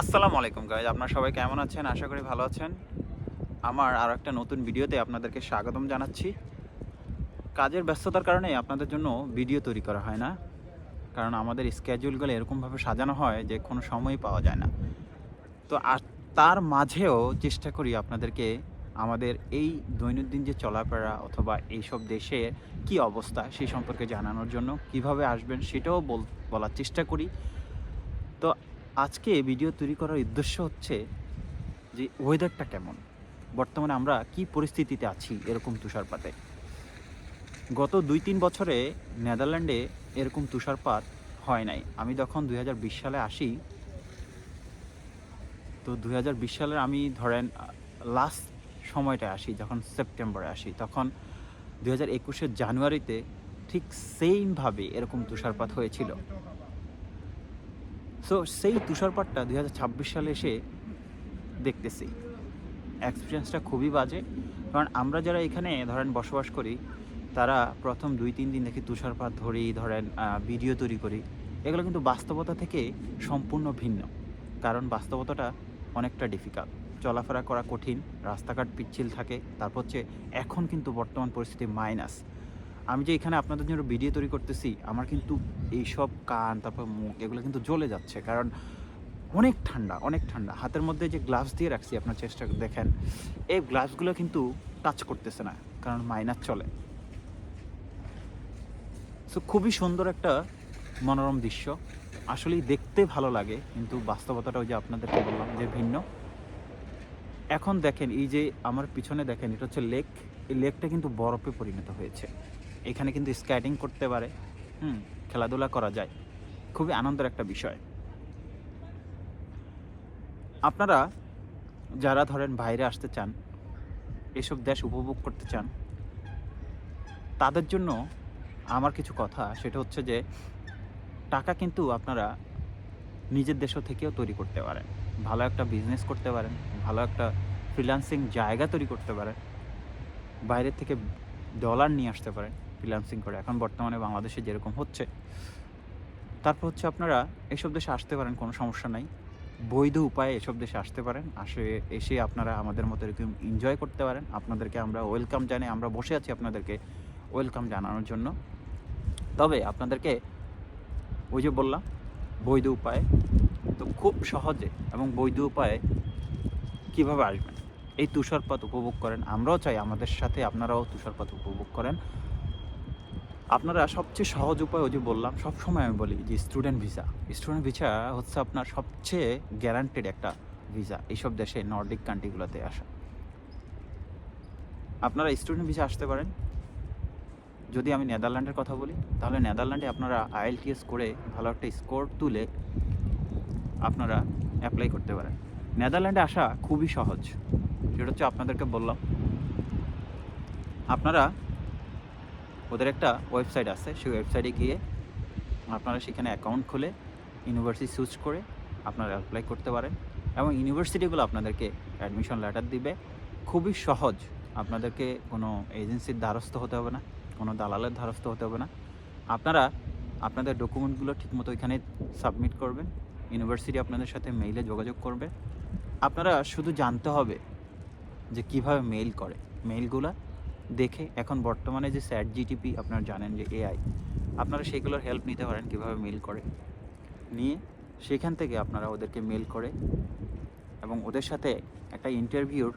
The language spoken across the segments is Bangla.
আসসালামু আলাইকুম গাইজ আপনারা সবাই কেমন আছেন? আশা করি ভালো আছেন। আমার আরও একটা নতুন ভিডিওতে আপনাদেরকে স্বাগতম জানাচ্ছি। কাজের ব্যস্ততার কারণে আপনাদের জন্য ভিডিও তৈরি করা হয় না। কারণ আমাদের স্কেজুলগুলো এরকমভাবে সাজানো হয় যে কোনো সময় পাওয়া যায় না। তো আর তার মাঝেও চেষ্টা করি আপনাদেরকে আমাদের এই দৈনন্দিন যে চলাফেরা অথবা এইসব দেশে কি অবস্থা সেই সম্পর্কে জানানোর জন্য কীভাবে আসবেন সেটাও বল- বলার চেষ্টা করি। তো আজকে ভিডিও তৈরি করার উদ্দেশ্য হচ্ছে যে ওয়েদারটা কেমন? বর্তমানে আমরা কি পরিস্থিতিতে আছি এরকম তুষারপাতে? গত দুই তিন বছরে নেদারল্যান্ডে এরকম তুষারপাত হয় নাই। আমি যখন দু হাজার বিশ সালে আসি, তো দুই সালের আমি ধরেন লাস্ট সময়টা আসি, যখন সেপ্টেম্বরে আসি, তখন দুই হাজার একুশের জানুয়ারিতে ঠিক সেইমভাবে এরকম তুষারপাত হয়েছিল। সো সেই তুষারপাতটা দু হাজার ছাব্বিশ সালে এসে দেখতেছি। এক্সপিরিয়েন্সটা খুবই বাজে। কারণ আমরা যারা এখানে ধরেন বসবাস করি, তারা প্রথম দুই, তিন দিন দেখি তুষারপাত ধরি, ধরেন ভিডিও তৈরি করি। এগুলো কিন্তু বাস্তবতা থেকে সম্পূর্ণ ভিন্ন। কারণ বাস্তবতাটা অনেকটা ডিফিকাল্ট চলাফেরা করা কঠিন, রাস্তাঘাট পিচ্ছিল থাকে, তারপর হচ্ছে এখন কিন্তু বর্তমান পরিস্থিতি মাইনাস আমি যে এখানে আপনাদের জন্য ভিডিও তৈরি করতেছি, আমার কিন্তু এইসব কান, তারপর মুখ, এগুলো কিন্তু জ্বলে যাচ্ছে। কারণ অনেক ঠান্ডা অনেক ঠান্ডা। হাতের মধ্যে যে গ্লাভস দিয়ে রাখছি, আপনার চেষ্টা দেখেন, এই গ্লাভসগুলো কিন্তু টাচ করতেছে না, কারণ মাইনার চলে। সো খুবই সুন্দর একটা মনোরম দৃশ্য। আসলেই দেখতে ভালো লাগে, কিন্তু বাস্তবতাটা ওই যে আপনাদেরকে বললাম যে ভিন্ন। এখন দেখেন, এই যে আমার পিছনে দেখেন, এটা হচ্ছে লেক। এই লেকটা কিন্তু বরফে পরিণত হয়েছে। এখানে কিন্তু স্কেটিং করতে পারে। হুম, খেলাধুলা করা যায়। খুবই আনন্দের একটা বিষয়। আপনারা যারা ধরেন বাইরে আসতে চান, এসব দেশ উপভোগ করতে চান, তাদের জন্য আমার কিছু কথা, সেটা হচ্ছে যে, টাকা কিন্তু আপনারা নিজের দেশ থেকেও তৈরি করতে পারেন। ভালো একটা বিজনেস করতে পারেন, ভালো একটা ফ্রিল্যান্সিং জায়গা তৈরি করতে পারেন, বাইরের থেকে ডলার নিয়ে আসতে পারেন। ফ্রিল্যান্সিং করে। এখন বর্তমানে বাংলাদেশে যেরকম হচ্ছে, তারপর হচ্ছে আপনারা এসব দেশে আসতে পারেন, কোনো সমস্যা নাই। বৈধ উপায়ে এসব দেশে আসতে পারেন, আসে, এসে আপনারা আমাদের মতো এরকম এনজয় করতে পারেন। আপনাদেরকে আমরা ওয়েলকাম জানাই, আমরা বসে আছি আপনাদেরকে ওয়েলকাম জানানোর জন্য। তবে আপনাদেরকে ওই যে বললাম, বৈধ উপায়ে তো খুব সহজে এবং বৈধ উপায়ে কীভাবে আসবেন? এই তুষারপাত উপভোগ করেন, আমরাও চাই আমাদের সাথে আপনারাও তুষারপাত উপভোগ করেন। আপনারা সবচেয়ে সহজ উপায় ওই যে বললাম, সবসময় আমি বলি যে স্টুডেন্ট ভিসা স্টুডেন্ট ভিসা হচ্ছে আপনার সবচেয়ে গ্যারান্টেড একটা ভিসা এইসব দেশে নর্ডিক কান্ট্রিগুলোতে আসা। আপনারা স্টুডেন্ট ভিসা আসতে পারেন। যদি আমি নেদারল্যান্ডের কথা বলি, তাহলে নেদারল্যান্ডে আপনারা আইএলটিএস করে ভালো একটা স্কোর তুলে আপনারা অ্যাপ্লাই করতে পারেন। নেদারল্যান্ডে আসা খুবই সহজ। সেটা হচ্ছে আপনাদেরকে বললাম। আপনারা ওদের একটা ওয়েবসাইট আছে, সেই ওয়েবসাইটে গিয়ে আপনারা সেখানে অ্যাকাউন্ট খুলে ইউনিভার্সিটি চুজ করে আপনারা অ্যাপ্লাই করতে পারেন এবং ইউনিভার্সিটিগুলো আপনাদেরকে অ্যাডমিশন লেটার দিবে। খুবই সহজ, আপনাদেরকে কোনো এজেন্সির দ্বারস্থ হতে হবে না, কোনো দালালের দ্বারস্থ হতে হবে না। আপনারা আপনাদের ডকুমেন্টগুলো ঠিকমতো এখানে সাবমিট করবেন ইউনিভার্সিটি আপনাদের সাথে মেইলে যোগাযোগ করবে। আপনারা শুধু জানতে হবে যে কীভাবে মেইল করে। মেইলগুলো দেখে এখন বর্তমানে যে স্যাট জিটিপি আপনারা জানেন যে এআই আপনারা সেগুলোর হেল্প নিতে পারেন কীভাবে মেল করে। নিয়ে সেখান থেকে আপনারা ওদেরকে মেল করে এবং ওদের সাথে একটা ইন্টারভিউর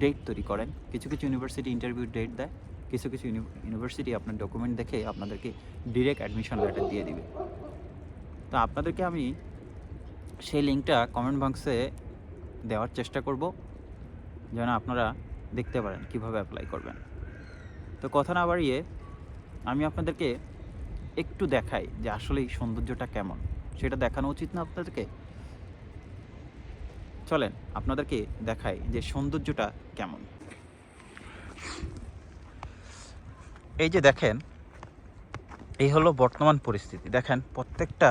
ডেট তৈরি করেন। কিছু কিছু ইউনিভার্সিটি ইন্টারভিউ ডেট দেয়, কিছু কিছু ইউনিভার্সিটি আপনার ডকুমেন্ট দেখে আপনাদেরকে ডিরেক্ট অ্যাডমিশন লেটার দিয়ে দিবে। তো আপনাদেরকে আমি সেই লিঙ্কটা কমেন্ট বক্সে দেওয়ার চেষ্টা করব, যেন আপনারা দেখতে পারেন কীভাবে অ্যাপ্লাই করবেন। তো কথা না বাড়িয়ে আমি আপনাদেরকে একটু দেখাই যে আসলে এই সৌন্দর্যটা কেমন। সেটা দেখানো উচিত না আপনাদেরকে? চলেন, আপনাদেরকে দেখাই যে সৌন্দর্যটা কেমন। এই যে দেখেন, এই হলো বর্তমান পরিস্থিতি। দেখেন, প্রত্যেকটা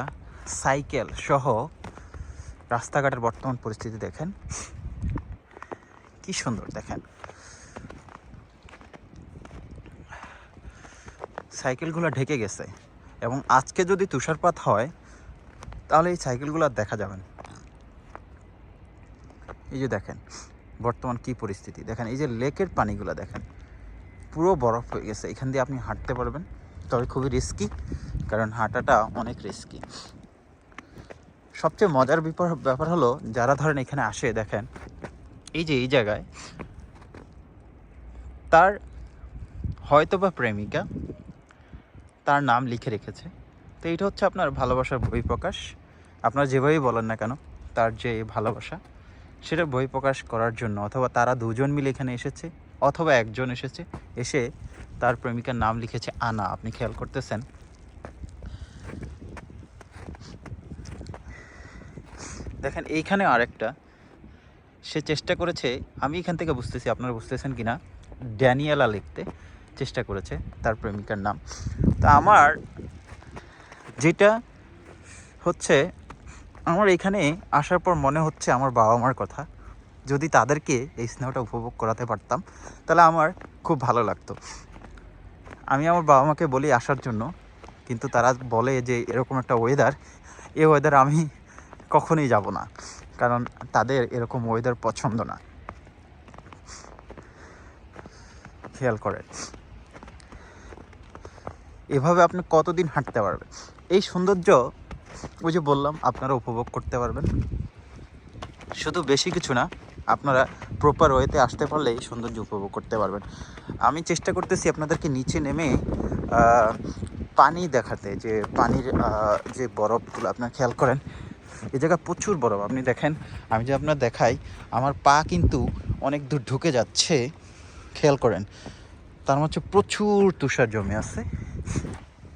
সাইকেল সহ রাস্তাঘাটের বর্তমান পরিস্থিতি দেখেন। কি সুন্দর, দেখেন। সাইকেলগুলো ঢেকে গেছে এবং আজকে যদি তুষারপাত হয়, তাহলে এই সাইকেলগুলো আর দেখা যাবে না। এই যে দেখেন, বর্তমান কি পরিস্থিতি? দেখেন, এই যে লেকের পানিগুলো দেখেন, পুরো বরফ হয়ে গেছে। এখান দিয়ে আপনি হাঁটতে পারবেন, তবে খুবই রিস্কি কারণ হাঁটাটা অনেক রিস্কি সবচেয়ে মজার ব্যাপার হলো, যারা ধরেন এখানে আসে, দেখেন, এই যে এই জায়গায়, তার হয়তো বা প্রেমিকা তার নাম লিখে রেখেছে। তো এইটা হচ্ছে আপনার ভালোবাসার বহিঃপ্রকাশ। আপনার যেভাবেই বলেন না কেন, তার যে ভালোবাসা, সেটা বহিঃপ্রকাশ করার জন্য, অথবা তারা দুজন মিলে এখানে এসেছে, অথবা একজন এসেছে, এসে তার প্রেমিকার নাম লিখেছে আনা। আপনি খেয়াল করতেছেন? দেখেন, এইখানে আরেকটা। সে চেষ্টা করেছে, আমি এখান থেকে বুঝতেছি, আপনারা বুঝতেছেন কিনা, ড্যানিয়েলা লিখতে। চেষ্টা করেছে তার প্রেমিকার নাম। তা আমার যেটা হচ্ছে, আমার এখানে আসার পর মনে হচ্ছে আমার বাবা মার কথা। যদি তাদেরকে এই স্নেহটা উপভোগ করাতে পারতাম, তাহলে আমার খুব ভালো লাগতো। আমি আমার বাবা মাকে বলি আসার জন্য, কিন্তু তারা বলে যে এরকম একটা ওয়েদার এই ওয়েদার আমি কখনোই যাব না, কারণ তাদের এরকম ওয়েদার পছন্দ না। খেয়াল করেন। এভাবে আপনি কতদিন হাঁটতে পারবেন? এই সৌন্দর্য, ওই যে বললাম, আপনারা উপভোগ করতে পারবেন। শুধু বেশি কিছু না, আপনারা প্রপার ওয়েতে আসতে পারলে এই সৌন্দর্য উপভোগ করতে পারবেন। আমি চেষ্টা করতেছি আপনাদেরকে নিচে নেমে পানি দেখাতে, যে পানির যে বরফগুলো, আপনার খেয়াল করেন, এই জায়গা প্রচুর বরফ। আপনি দেখেন, আমি যে আপনার দেখাই, আমার পা কিন্তু অনেক দূর ঢুকে যাচ্ছে, খেয়াল করেন। তার মধ্যে প্রচুর তুষার জমে আছে।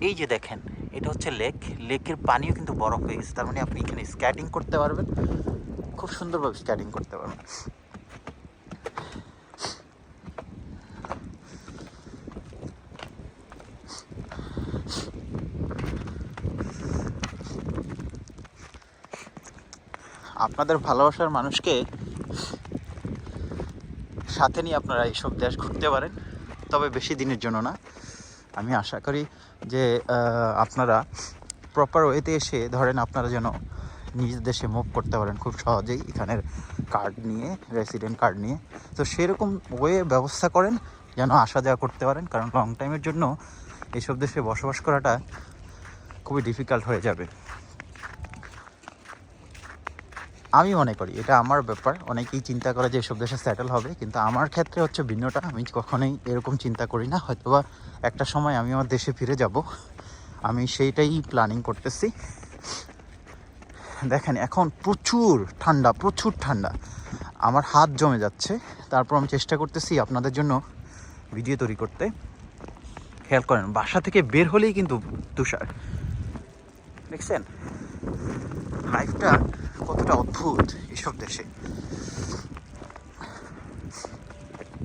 এই যে দেখেন, এটা হচ্ছে লেক। লেকের পানিও কিন্তু বরফ হয়ে গেছে। তার মানে আপনি এখানে স্কেটিং করতে পারবেন। খুব সুন্দরভাবে স্কেটিং করতে পারবেন। আপনাদের ভালোবাসার মানুষকে সাথে নিয়ে আপনারা এইসব দেশ ঘুরতে পারেন। তবে বেশি দিনের জন্য না। আমি আশা করি যে আপনারা প্রপার ওয়েতে এসে ধরেন আপনারা যেন নিজ দেশে মুভ করতে পারেন খুব সহজেই এখানের কার্ড নিয়ে রেসিডেন্ট কার্ড নিয়ে। তো সেরকম ওয়ে ব্যবস্থা করেন যেন আসা যাওয়া করতে পারেন, কারণ লং টাইমের জন্য এইসব দেশে বসবাস করাটা খুবই ডিফিকাল্ট হয়ে যাবে। আমি মনে করি, এটা আমার ব্যাপার। অনেকেই চিন্তা করে যে এসব দেশে সেটেল হবে, কিন্তু আমার ক্ষেত্রে হচ্ছে ভিন্নটা। আমি কখনোই এরকম চিন্তা করি না। হয়তোবা একটা সময় আমি আমার দেশে ফিরে যাব। আমি সেইটাই প্ল্যানিং করতেছি। দেখেন, এখন প্রচুর ঠান্ডা প্রচুর ঠান্ডা। আমার হাত জমে যাচ্ছে। তারপর আমি চেষ্টা করতেছি আপনাদের জন্য ভিডিও তৈরি করতে। খেয়াল করেন, বাসা থেকে বের হলেই কিন্তু তুষার। দেখছেন? লাইফটা কতটা অদ্ভুত এসব দেশে।